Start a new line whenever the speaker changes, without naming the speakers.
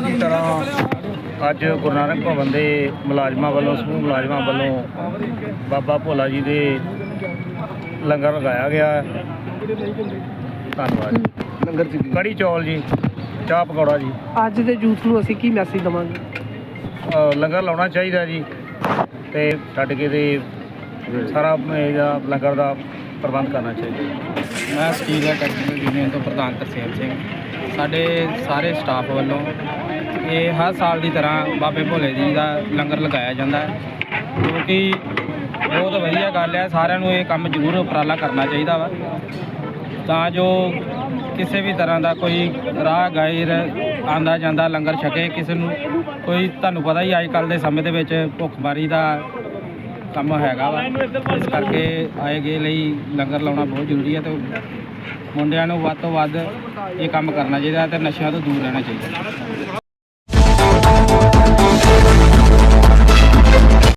ਦੀ ਤਰ੍ਹਾਂ ਅੱਜ ਗੁਰੂ ਨਾਨਕ ਭਵਨ ਦੇ ਮੁਲਾਜ਼ਮਾਂ ਵੱਲੋਂ ਸਮੂਹ ਮੁਲਾਜ਼ਮਾਂ ਵੱਲੋਂ ਬਾਬਾ ਭੋਲਾ ਜੀ ਦੇ ਲੰਗਰ ਲਗਾਇਆ ਗਿਆ। ਹੈ। ਧੰਨਵਾਦ ਜੀ।
ਲੰਗਰ ਚ
ਕੜੀ ਚੌਲ ਜੀ ਚਾਹ ਪਕੌੜਾ ਜੀ।
ਅੱਜ ਦੇ ਯੂਥ ਨੂੰ ਅਸੀਂ ਕੀ ਮੈਸੇਜ ਦਵਾਂਗੇ?
ਅ, ਲੰਗਰ ਲਾਉਣਾ ਚਾਹੀਦਾ ਜੀ ਤੇ ਛੱਡ ਕੇ ਤੇ ਸਾਰਾ ਇਹਦਾ ਲੰਗਰ ਦਾ ਪ੍ਰਬੰਧ ਕਰਨਾ ਚਾਹੀਦਾ।
ਮੈਂ ਸਟੀਲ ਟੈਕਨੀਕਲ ਯੂਨੀਅਨ ਤੋਂ ਪ੍ਰਧਾਨ ਤਰਸੇਮ ਸਿੰਘ। ਸਾਡੇ ਸਾਰੇ ਸਟਾਫ ਵੱਲੋਂ ਇਹ ਹਰ ਸਾਲ ਦੀ ਤਰ੍ਹਾਂ ਬਾਬੇ ਭੋਲੇ ਜੀ ਦਾ ਲੰਗਰ ਲਗਾਇਆ ਜਾਂਦਾ ਹੈ। ਜੋ ਕਿ ਬਹੁਤ ਵਧੀਆ ਗੱਲ ਹੈ, ਸਾਰਿਆਂ ਨੂੰ ਇਹ ਕੰਮ ਜ਼ਰੂਰ ਉਪਰਾਲਾ ਕਰਨਾ ਚਾਹੀਦਾ ਵਾ। ਤਾਂ ਜੋ ਕਿਸੇ ਵੀ ਤਰ੍ਹਾਂ ਦਾ ਕੋਈ ਰਾਹ ਗਾਇਰ ਆਂਦਾ ਜਾਂਦਾ, ਲੰਗਰ ਛਕੇ, ਕਿਸੇ ਨੂੰ ਕੋਈ ਤੁਹਾਨੂੰ ਪਤਾ ਹੀ ਅੱਜ ਕੱਲ ਦੇ ਸਮੇਂ ਦੇ ਵਿੱਚ ਭੁੱਖਮਾਰੀ ਦਾ ਕੰਮ ਹੈਗਾ ਵਾ। ਇਸ ਕਰਕੇ ਆਏ ਗਏ ਲਈ ਲੰਗਰ ਲਾਉਣਾ ਬਹੁਤ ਜ਼ਰੂਰੀ ਹੈ ਤੇ ਮੁੰਡਿਆਂ ਨੂੰ ਵੱਧ ਤੋਂ ਵੱਧ ਇਹ ਕੰਮ ਕਰਨਾ ਚਾਹੀਦਾ ਤੇ ਨਸ਼ਿਆਂ ਤੋਂ ਦੂਰ ਰਹਿਣਾ ਚਾਹੀਦਾ।